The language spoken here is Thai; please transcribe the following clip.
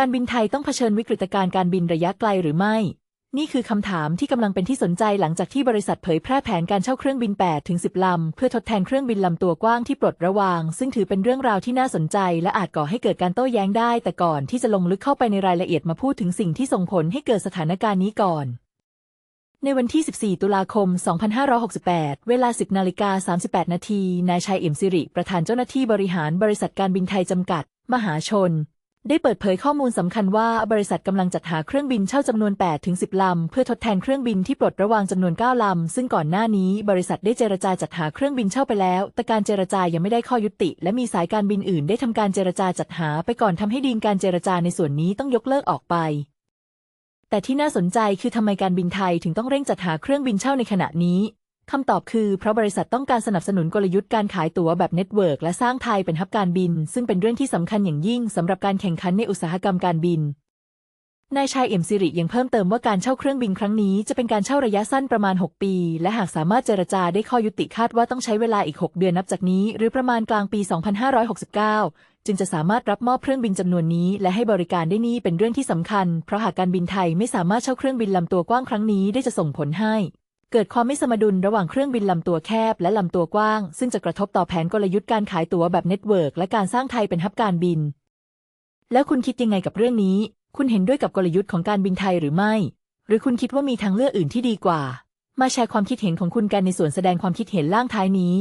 การบินไทยต้องเผชิญวิกฤตการณ์การบินระยะไกลหรือไม่ นี่คือคำถามที่กำลังเป็นที่สนใจหลังจากที่บริษัทเผยแพร่แผนการเช่าเครื่องบิน 8 ถึง 10 ลำ เพื่อทดแทนเครื่องบินลำตัวกว้างที่ปลดระวาง ซึ่งถือเป็นเรื่องราวที่น่าสนใจ และอาจก่อให้เกิดการโต้แย้งได้ แต่ก่อนที่จะลงลึกเข้าไปในรายละเอียดมาพูดถึงสิ่งที่ส่งผลให้เกิดสถานการณ์นี้ก่อนในวันที่ 14 ตุลาคม 2568 เวลา 10นาฬิกา38 นาที นายชัยเอี่ยมสิริ ประธานเจ้าหน้าที่บริหารบริษัทการบินไทยจำกัด มหาชน ได้เปิดเผยข้อมูลสำคัญว่าบริษัทกำลังจัดหาเครื่องบินเช่าจำนวน 8 ถึง 10 ลำ เพื่อทดแทนเครื่องบินที่ปลดระวางจำนวน 9 ลำ ซึ่งก่อนหน้านี้บริษัทได้เจรจาจัดหาเครื่องบินเช่าไปแล้ว แต่การเจรจายังไม่ได้ข้อยุติ และมีสายการบินอื่นได้ทำการเจรจาจัดหาไปก่อนทำให้ดีลการเจรจาในส่วนนี้ต้องยกเลิกออกไป แต่ที่น่าสนใจคือทำไมการบินไทยถึงต้องเร่งจัดหาเครื่องบินเช่าในขณะนี้ คำตอบคือเพราะบริษัทต้องการสนับสนุนกลยุทธ์การขายตั๋วแบบเน็ตเวิร์กและสร้างไทยเป็นฮับการบิน ซึ่งเป็นเรื่องที่สำคัญอย่างยิ่งสำหรับการแข่งขันในอุตสาหกรรมการบินนายชายเอี่ยมสิริยังเพิ่มเติมว่าการเช่าเครื่องบินครั้งนี้จะเป็นการเช่าระยะสั้นประมาณ 6 ปี และหากสามารถเจรจาได้ข้อยุติคาดว่าต้องใช้เวลาอีก 6 เดือนนับจากนี้ หรือประมาณกลางปี 2569 จึงจะสามารถรับมอบเครื่องบินจำนวนนี้ และให้บริการได้นี่เป็นเรื่องที่สำคัญ เพราะหากการบินไทยไม่สามารถเช่าเครื่องบินลำตัวกว้างครั้งนี้ได้จะส่งผลให้ เกิดความไม่สมดุลระหว่างเครื่องบินลำตัวแคบและลำตัวกว้าง ซึ่งจะกระทบต่อแผนกลยุทธ์การขายตั๋วแบบเน็ตเวิร์กและการสร้างไทยเป็นฮับการบิน แล้วคุณคิดยังไงกับเรื่องนี้ คุณเห็นด้วยกับกลยุทธ์ของการบินไทยหรือไม่ หรือคุณคิดว่ามีทางเลือกอื่นที่ดีกว่า มาแชร์ความคิดเห็นของคุณกันในส่วนแสดงความคิดเห็นล่างท้ายนี้